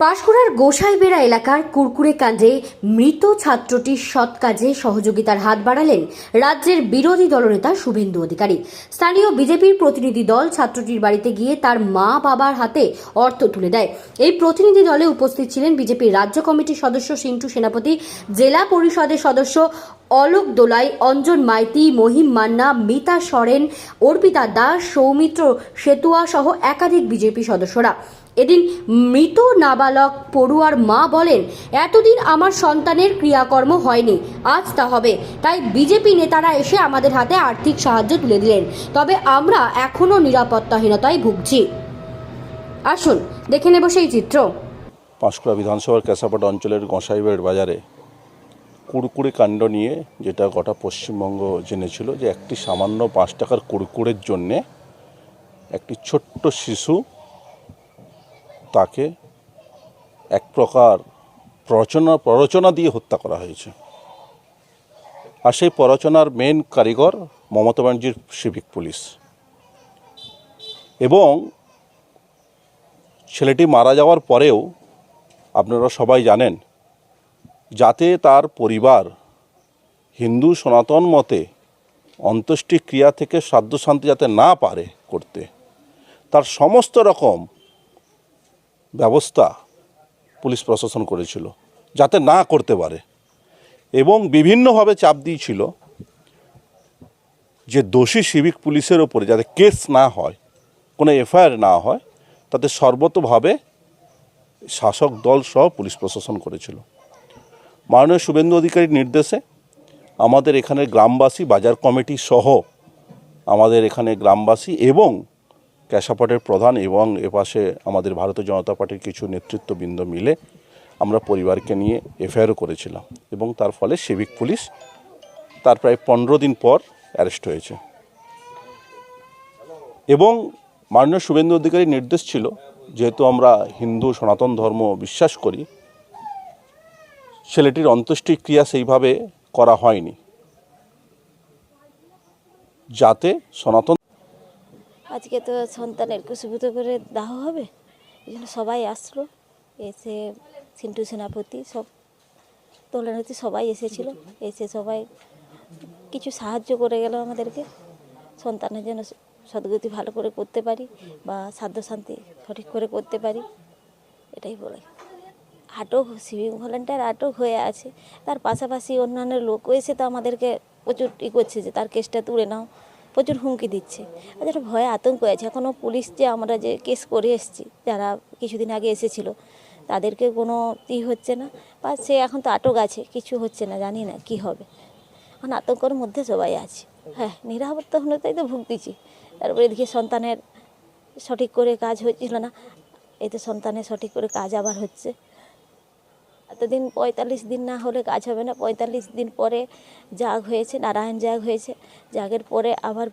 পাঁশকুড়ার গোসাইবেড়া এলাকার কুরকুরে কাণ্ডে মৃত ছাত্রটির সৎ কাজে সহযোগিতার হাত বাড়ালেন রাজ্যের বিরোধী দলনেতা শুভেন্দু অধিকারী। স্থানীয় বিজেপির প্রতিনিধি দল ছাত্রটির বাড়িতে গিয়ে তার মা বাবার হাতে অর্থ তুলে দেয়। এই প্রতিনিধি দলে উপস্থিত ছিলেন বিজেপির রাজ্য কমিটির সদস্য সিন্টু সেনাপতি, জেলা পরিষদের সদস্য অলোক দোলাই, অঞ্জন মাইতি, মহিম মান্না, মিতা সরেন, অর্পিতা দাস, সৌমিত্র সেতুয়া সহ একাধিক বিজেপি সদস্যরা। এদিন মৃত নাবালক পড়ুয়ার মা বলেন, এতদিন আমার সন্তানের ক্রিয়াকর্ম হয়নি, আজ তা হবে। তাই বিজেপি নেতারা এসে আমাদের হাতে আর্থিক সাহায্য তুলে দিলেন। তবে আমরা এখনও নিরাপত্তাহীনতায় ভুগছি। আসুন, দেখে নেব সেই চিত্র। পাঁশকুড়া বিধানসভার ক্যাসাপাট অঞ্চলের গোসাইবের বাজারে কুড়কুড়ে কাণ্ড নিয়ে যেটা গোটা পশ্চিমবঙ্গ জেনেছিল যে একটি সামান্য পাঁচ টাকার কুড়কুড়ের জন্যে একটি ছোট্ট শিশু তাকে এক প্রকার প্ররচনা, প্ররোচনা দিয়ে হত্যা করা হয়েছে। আর সেই প্ররোচনার মেন কারিগর মমতা ব্যানার্জির সিভিক পুলিশ এবং ছেলেটি মারা যাওয়ার পরেও আপনারা সবাই জানেন, যাতে তার পরিবার হিন্দু সনাতন মতে অন্ত্যেষ্টি ক্রিয়া থেকে শ্রাদ্ধ শান্তি যাতে না পারে করতে, তার সমস্ত রকম ব্যবস্থা পুলিশ প্রশাসন করেছিল যাতে না করতে পারে। এবং বিভিন্নভাবে চাপ দিয়েছিল যে দোষী সিভিক পুলিশের ওপরে যাতে কেস না হয়, কোনো এফআইআর না হয়, তাতে সর্বতভাবে শাসক দল সহ পুলিশ প্রশাসন করেছিল। মাননীয় শুভেন্দু অধিকারীর নির্দেশে আমাদের এখানে গ্রামবাসী, বাজার কমিটি সহ আমাদের এখানে গ্রামবাসী এবং ক্যাশাপাটের প্রধান এবং এপাশে আমাদের ভারতীয় জনতা পার্টির কিছু নেতৃত্ববৃন্দ মিলে আমরা পরিবারকে নিয়ে এফআইআরও করেছিলাম এবং তার ফলে সিভিক পুলিশ তার প্রায় পনেরো দিন পর অ্যারেস্ট হয়েছে। এবং মাননীয় শুভেন্দু অধিকারীর নির্দেশ ছিল, যেহেতু আমরা হিন্দু সনাতন ধর্ম বিশ্বাস করি, ছেলেটির অন্ত্যেষ্টি ক্রিয়া সেইভাবে করা হয়নি। যাতে সনাতন আজকে তো সন্তানের কুশীভূত করে দাহ হবে, এই জন্য সবাই আসলো, এসে সিন্টু সেনাপতি সব তোলানতি সবাই এসেছিল, এসে সবাই কিছু সাহায্য করে গেল আমাদেরকে, সন্তানের জন্য সদ্গতি ভালো করে করতে পারি বা সাধ্য শান্তি সঠিক করে করতে পারি, এটাই বলে। আটক, সিভিক ভলেন্টিয়ার আটক হয়ে আছে, তার পাশাপাশি অন্যান্য লোকও এসে তো আমাদেরকে প্রচুর ই করছে যে তার কেসটা তুলে নাও। প্রচুর হুমকি দিচ্ছে। আর যেটা ভয়ে আতঙ্ক আছে এখনও পুলিশ যে আমরা যে কেস করে এসেছি, যারা কিছুদিন আগে এসেছিল, তাদেরকে কোনো ই হচ্ছে না। বা সে এখন তো আটক আছে, কিছু হচ্ছে না, জানি না কি হবে। এখন আতঙ্কর মধ্যে সবাই আছে। হ্যাঁ নিরাপত্তাহীনতাই তো ভুগতেছি। তারপরে এদিকে সন্তানের সঠিক করে কাজ হচ্ছিল না। এই তো সন্তানের সঠিক করে কাজ আবার হচ্ছে। এতদিন পঁয়তাল্লিশ দিন না হলে কাজ হবে না। পঁয়তাল্লিশ দিন পরে জাগ হয়েছে, নারায়ণ জাগ হয়েছে। জাগের পরে আবার